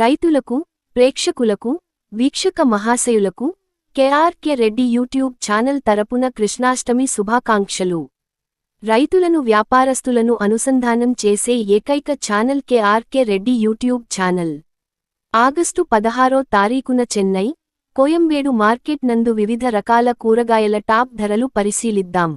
రైతులకు ప్రేక్షకులకు వీక్షక మహాశయులకు కెఆర్కె రెడ్డి యూట్యూబ్ ఛానల్ తరపున కృష్ణాష్టమి శుభాకాంక్షలు. రైతులను వ్యాపారస్తులను అనుసంధానం చేసే ఏకైక channel KRK Reddy YouTube channel. August పదహారో తారీఖున చెన్నై కోయంబేడు మార్కెట్ నందు వివిధ రకాల కూరగాయల టాప్ ధరలు పరిశీలిద్దాం.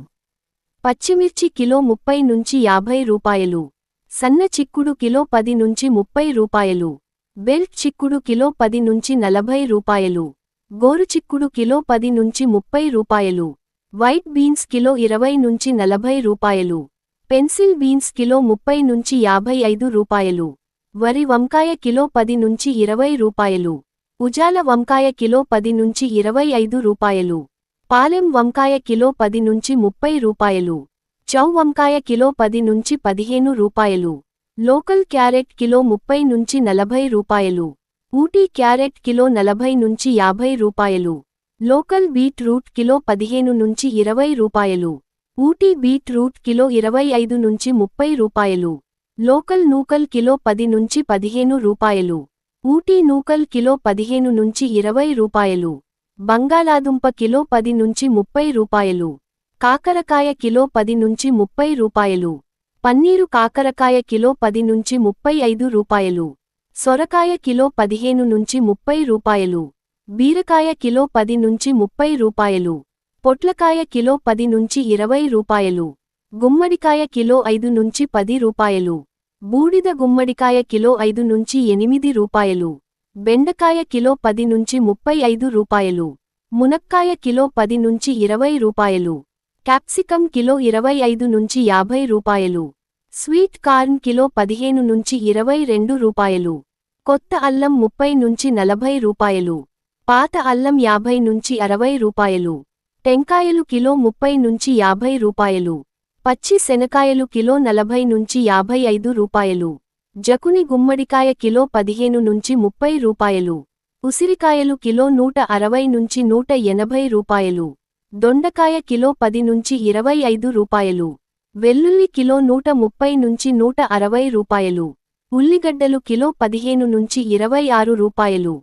పచ్చిమిర్చి కిలో ముప్పై నుంచి యాభై రూపాయలు. సన్న చిక్కుడు కిలో పది నుంచి ముప్పై రూపాయలు. బెల్ట్ చిక్కుడు కిలో పది నుంచి నలభై రూపాయలు. గోరు చిక్కుడు కిలో పది నుంచి ముప్పై రూపాయలు. వైట్ బీన్స్ కిలో ఇరవై నుంచి నలభై రూపాయలు. పెన్సిల్ బీన్స్ కిలో ముప్పై నుంచి యాభై ఐదు రూపాయలు. వరి వంకాయ కిలో పది నుంచి ఇరవై రూపాయలు. ఉజాల వంకాయ కిలో పది నుంచి ఇరవై ఐదు రూపాయలు. పాలెం వంకాయ కిలో పది నుంచి ముప్పై రూపాయలు. చౌ వంకాయ కిలో పది నుంచి పదిహేను రూపాయలు. లోకల్ క్యారెట్ కిలో ముప్పై నుంచి నలభై రూపాయలు. ఊటీ క్యారెట్ కిలో నలభై నుంచి యాభై రూపాయలు. లోకల్ బీట్ రూట్ కిలో పదిహేను నుంచి ఇరవై రూపాయలు. ఊటీ బీట్ రూట్ కిలో ఇరవై ఐదు నుంచి ముప్పై రూపాయలు. లోకల్ నూకల్ కిలో పది నుంచి పదిహేను రూపాయలు. ఊటీ నూకల్ కిలో పదిహేను నుంచి ఇరవై రూపాయలు. బంగాళాదుంప కిలో పది నుంచి ముప్పై రూపాయలు. కాకరకాయ కిలో పది నుంచి ముప్పై రూపాయలు. పన్నీరు కాకరకాయ కిలో పది నుంచి ముప్పై ఐదు రూపాయలు. సొరకాయ కిలో పదిహేను నుంచి ముప్పై రూపాయలు. బీరకాయ కిలో పది నుంచి ముప్పై రూపాయలు. పొట్లకాయ కిలో పది నుంచి ఇరవై రూపాయలు. గుమ్మడికాయ కిలో ఐదు నుంచి పది రూపాయలు. బూడిద గుమ్మడికాయ కిలో ఐదు నుంచి ఎనిమిది రూపాయలు. బెండకాయ కిలో పది నుంచి ముప్పై ఐదు రూపాయలు. మునక్కాయ కిలో పది నుంచి ఇరవై రూపాయలు. క్యాప్సికం కిలో ఇరవై ఐదు నుంచి యాభై రూపాయలు. స్వీట్ కార్న్ కిలో పదిహేను నుంచి ఇరవై రెండు రూపాయలు. కొత్త అల్లం ముప్పై నుంచి నలభై రూపాయలు. పాత అల్లం యాభై నుంచి అరవై రూపాయలు. టెంకాయలు కిలో ముప్పై నుంచి యాభై రూపాయలు. పచ్చి శనకాయలు కిలో నలభై నుంచి యాభై ఐదు రూపాయలు. జకుని గుమ్మడికాయ కిలో పదిహేను నుంచి ముప్పై రూపాయలు. ఉసిరికాయలు కిలో నూట అరవై నుంచి నూట ఎనభై రూపాయలు. దొండకాయ కిలో పది నుంచి ఇరవై ఐదు రూపాయలు. వెల్లుల్లి కిలో నూట ముప్పై నుంచి నూట అరవై రూపాయలు. ఉల్లిగడ్డలు కిలో పదిహేను నుంచి ఇరవై ఆరు రూపాయలు.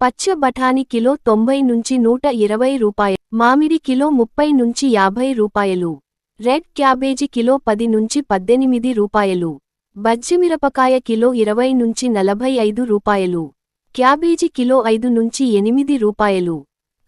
పచ్చ బఠాని కిలో తొంభై నుంచి నూట ఇరవై రూపాయలు మామిడి కిలో ముప్పై నుంచి యాభై రూపాయలు. రెడ్ క్యాబేజీ కిలో పది నుంచి పద్దెనిమిది రూపాయలు. బజ్జిమిరపకాయ కిలో ఇరవై నుంచి నలభై ఐదు రూపాయలు. క్యాబేజీ కిలో ఐదు నుంచి ఎనిమిది రూపాయలు.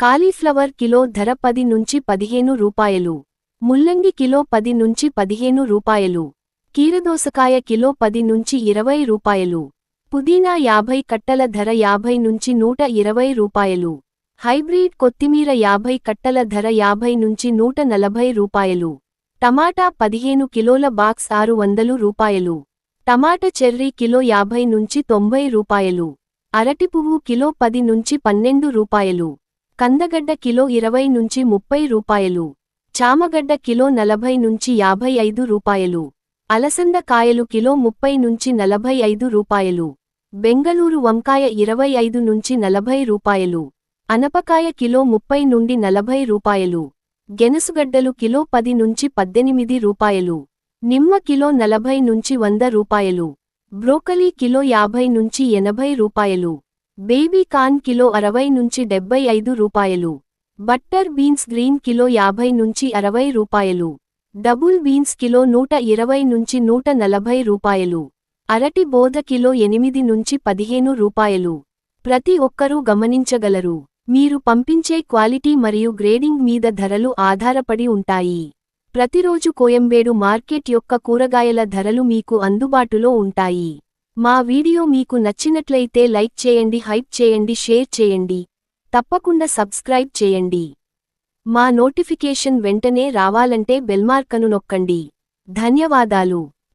కాలీఫ్లవర్ కిలో ధర పది నుంచి పదిహేను రూపాయలు. ముల్లంగి కిలో పది నుంచి పదిహేను రూపాయలు. కీరదోసకాయ కిలో పది నుంచి ఇరవై రూపాయలు. పుదీనా యాభై కట్టల ధర యాభై నుంచి నూట ఇరవై రూపాయలు. హైబ్రిడ్ కొత్తిమీర యాభై కట్టల ధర యాభై నుంచి నూట నలభై రూపాయలు. టమాటా పదిహేను కిలోల బాక్స్ ఆరు వందలు రూపాయలు. టమాట చెర్రీ కిలో యాభై నుంచి తొంభై రూపాయలు. అరటి పువ్వు కిలో పది నుంచి పన్నెండు రూపాయలు. కందగడ్డ కిలో ఇరవై నుంచి ముప్పై రూపాయలు. చామగడ్డ కిలో నలభై నుంచి యాభై ఐదు రూపాయలు. అలసంద కాయలు కిలో ముప్పై నుంచి నలభై ఐదు రూపాయలు. బెంగళూరు వంకాయ ఇరవై ఐదు నుంచి నలభై రూపాయలు. అనపకాయ కిలో ముప్పై నుండి నలభై రూపాయలు. గెనసుగడ్డలు కిలో పది నుంచి పద్దెనిమిది రూపాయలు. నిమ్మ కిలో నలభై నుంచి వంద రూపాయలు. బ్రోకలీ కిలో యాభై నుంచి ఎనభై రూపాయలు. బేబీ కార్న్ కిలో అరవై నుంచి డెబ్బై ఐదు రూపాయలు. బట్టర్ బీన్స్ గ్రీన్ కిలో యాభై నుంచి అరవై రూపాయలు. డబుల్ బీన్స్ కిలో నూట ఇరవై నుంచి నూట నలభై రూపాయలు. అరటి బోధ కిలో ఎనిమిది నుంచి పదిహేను రూపాయలు. ప్రతి ఒక్కరూ గమనించగలరు. మీరు పంపించే క్వాలిటీ మరియు గ్రేడింగ్ మీద ధరలు ఆధారపడి ఉంటాయి. ప్రతిరోజు కోయంబేడు మార్కెట్ యొక్క కూరగాయల ధరలు మీకు అందుబాటులో ఉంటాయి. మా వీడియో మీకు నచ్చినట్లయితే లైక్ చేయండి హైప్ చేయండి షేర్ చేయండి. తప్పకుండా సబ్స్క్రైబ్ చేయండి. మా నోటిఫికేషన్ వెంటనే రావాలంటే బెల్మార్కను నొక్కండి. ధన్యవాదాలు.